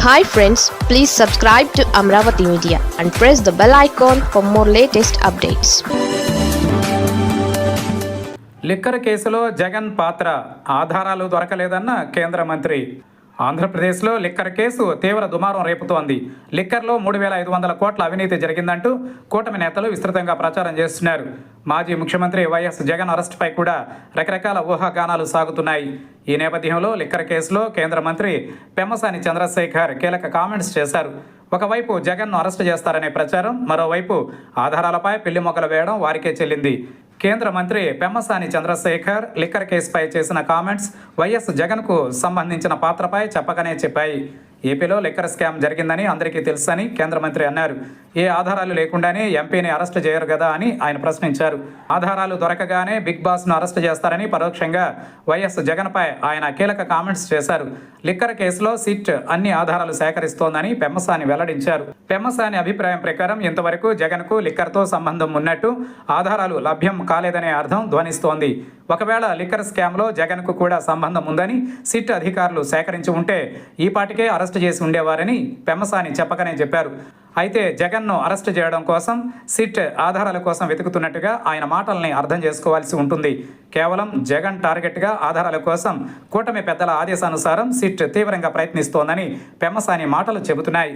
Hi friends please subscribe to Amaravati media and press the bell icon for more latest updates liquor కేసులో జగన్ పాత్ర ఆధారాలు దొరకలేదన్న కేంద్ర మంత్రి ఆంధ్రప్రదేశ్లో లిక్కర్ కేసు తీవ్ర దుమారం రేపుతోంది. లిక్కర్లో మూడు వేల ఐదు వందల కోట్ల అవినీతి జరిగిందంటూ కూటమి నేతలు విస్తృతంగా ప్రచారం చేస్తున్నారు. మాజీ ముఖ్యమంత్రి వైఎస్ జగన్ అరెస్టుపై కూడా రకరకాల ఊహాగానాలు సాగుతున్నాయి. ఈ నేపథ్యంలో లిక్కర్ కేసులో కేంద్ర మంత్రి పెమ్మసాని చంద్రశేఖర్ కీలక కామెంట్స్ చేశారు. ఒకవైపు జగన్ను అరెస్టు చేస్తారనే ప్రచారం మరోవైపు ఆధారాలపై పెళ్ళి మొక్కలు వేయడం వారికే చెల్లింది. కేంద్ర మంత్రి పెమ్మసాని చంద్రశేఖర్ లిక్కర్ కేసుపై చేసిన కామెంట్స్ వైఎస్ జగన్కు సంబంధించిన పాత్రపై చెప్పకనే చెప్పాయి. ఏపీలో లిక్కర్ స్కామ్ జరిగిందని అందరికీ తెలుసని కేంద్ర మంత్రి అన్నారు. ఏ ఆధారాలు లేకుండానే ఎంపీని అరెస్ట్ చేయరు కదా అని ఆయన ప్రశ్నించారు. ఆధారాలు దొరకగానే బిగ్ బాస్ను అరెస్ట్ చేస్తారని పరోక్షంగా వైఎస్ జగన్పై ఆయన కీలక కామెంట్స్ చేశారు. లిక్కర్ కేసులో సిట్ అన్ని ఆధారాలు సేకరిస్తోందని పెమ్మసాని వెల్లడించారు. పెమ్మసాని అభిప్రాయం ప్రకారం ఇంతవరకు జగన్కు లిక్కర్తో సంబంధం ఉన్నట్టు ఆధారాలు లభ్యం కాలేదనే అర్థం ధ్వనిస్తోంది. ఒకవేళ లిక్కర్ స్కామ్లో జగన్కు కూడా సంబంధం ఉందని సిట్ అధికారులు సేకరించి ఉంటే ఈ పాటికే అరెస్ట్ చేసి ఉండేవారని పెమ్మసాని చెప్పకనే చెప్పారు. అయితే జగన్ను అరెస్ట్ చేయడం కోసం సిట్ ఆధారాల కోసం వెతుకుతున్నట్టుగా ఆయన మాటల్ని అర్థం చేసుకోవాల్సి ఉంటుంది. కేవలం జగన్ టార్గెట్గా ఆధారాల కోసం కూటమి పెద్దల ఆదేశానుసారం సిట్ తీవ్రంగా ప్రయత్నిస్తోందని పెమ్మసాని మాటలు చెబుతున్నాయి.